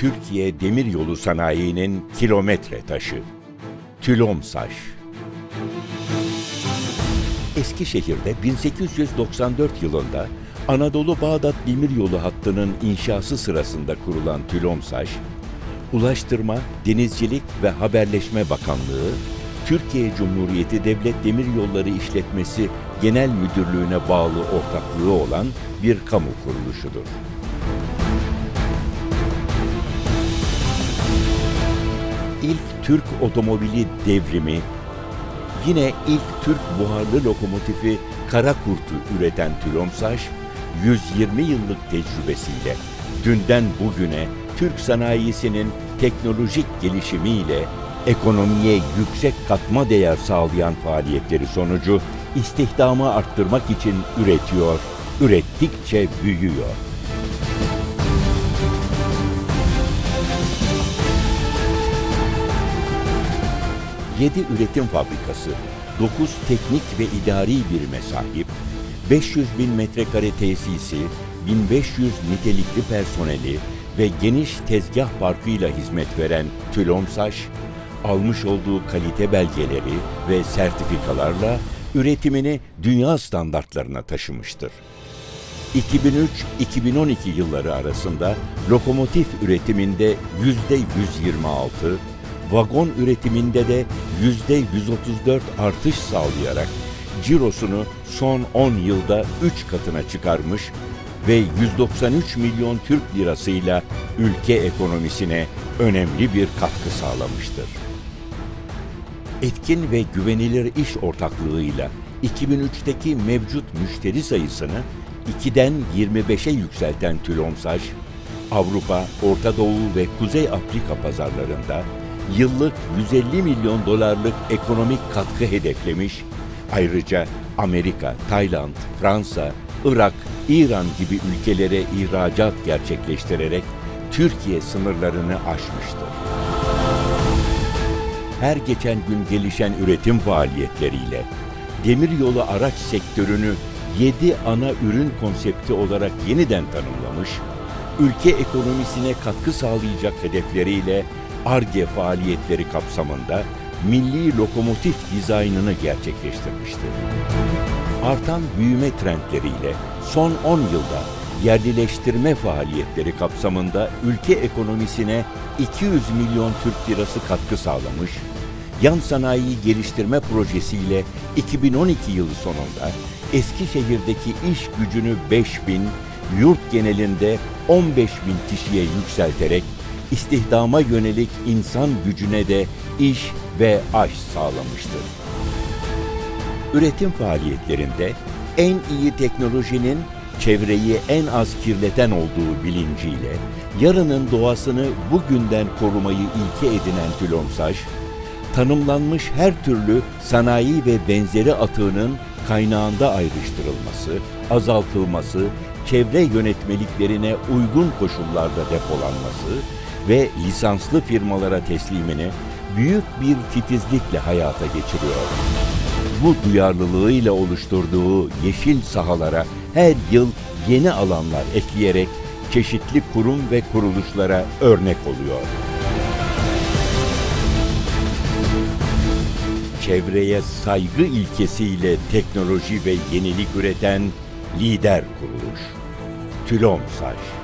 Türkiye Demiryolu Sanayi'nin kilometre taşı. Tülomsaş. Eskişehir'de 1894 yılında Anadolu Bağdat Demiryolu hattının inşası sırasında kurulan Tülomsaş, Ulaştırma, Denizcilik ve Haberleşme Bakanlığı, Türkiye Cumhuriyeti Devlet Demiryolları İşletmesi Genel Müdürlüğü'ne bağlı ortaklığı olan bir kamu kuruluşudur. Türk otomobili devrimi, yine ilk Türk buharlı lokomotifi Kara Kurt'u üreten Tülomsaş, 120 yıllık tecrübesiyle dünden bugüne Türk sanayisinin teknolojik gelişimiyle ekonomiye yüksek katma değer sağlayan faaliyetleri sonucu istihdamı arttırmak için üretiyor, ürettikçe büyüyor. 7 üretim fabrikası, 9 teknik ve idari birime sahip, 500 bin metrekare tesisi, 1500 nitelikli personeli ve geniş tezgah parkıyla hizmet veren Tülomsaş, almış olduğu kalite belgeleri ve sertifikalarla üretimini dünya standartlarına taşımıştır. 2003-2012 yılları arasında lokomotif üretiminde yüzde 126, vagon üretiminde de yüzde 134 artış sağlayarak cirosunu son 10 yılda 3 katına çıkarmış ve 193 milyon Türk lirasıyla ülke ekonomisine önemli bir katkı sağlamıştır. Etkin ve güvenilir iş ortaklığıyla 2003'teki mevcut müşteri sayısını 2'den 25'e yükselten Tülomsaj, Avrupa, Orta Doğu ve Kuzey Afrika pazarlarında yıllık 150 milyon dolarlık ekonomik katkı hedeflemiş, ayrıca Amerika, Tayland, Fransa, Irak, İran gibi ülkelere ihracat gerçekleştirerek Türkiye sınırlarını aşmıştır. Her geçen gün gelişen üretim faaliyetleriyle demiryolu araç sektörünü 7 ana ürün konsepti olarak yeniden tanımlamış, ülke ekonomisine katkı sağlayacak hedefleriyle ARGE faaliyetleri kapsamında milli lokomotif dizaynını gerçekleştirmiştir. Artan büyüme trendleriyle son 10 yılda yerlileştirme faaliyetleri kapsamında ülke ekonomisine 200 milyon Türk lirası katkı sağlamış, yan sanayi geliştirme projesiyle 2012 yılı sonunda Eskişehir'deki iş gücünü 5 bin, yurt genelinde 15 bin kişiye yükselterek istihdama yönelik insan gücüne de iş ve aş sağlamıştır. Üretim faaliyetlerinde en iyi teknolojinin çevreyi en az kirleten olduğu bilinciyle yarının doğasını bugünden korumayı ilke edinen Tülomsaş, tanımlanmış her türlü sanayi ve benzeri atığının kaynağında ayrıştırılması, azaltılması, çevre yönetmeliklerine uygun koşullarda depolanması ve lisanslı firmalara teslimini büyük bir titizlikle hayata geçiriyor. Bu duyarlılığıyla oluşturduğu yeşil sahalara her yıl yeni alanlar ekleyerek çeşitli kurum ve kuruluşlara örnek oluyor. Çevreye saygı ilkesiyle teknoloji ve yenilik üreten lider kuruluş. Tülomsaç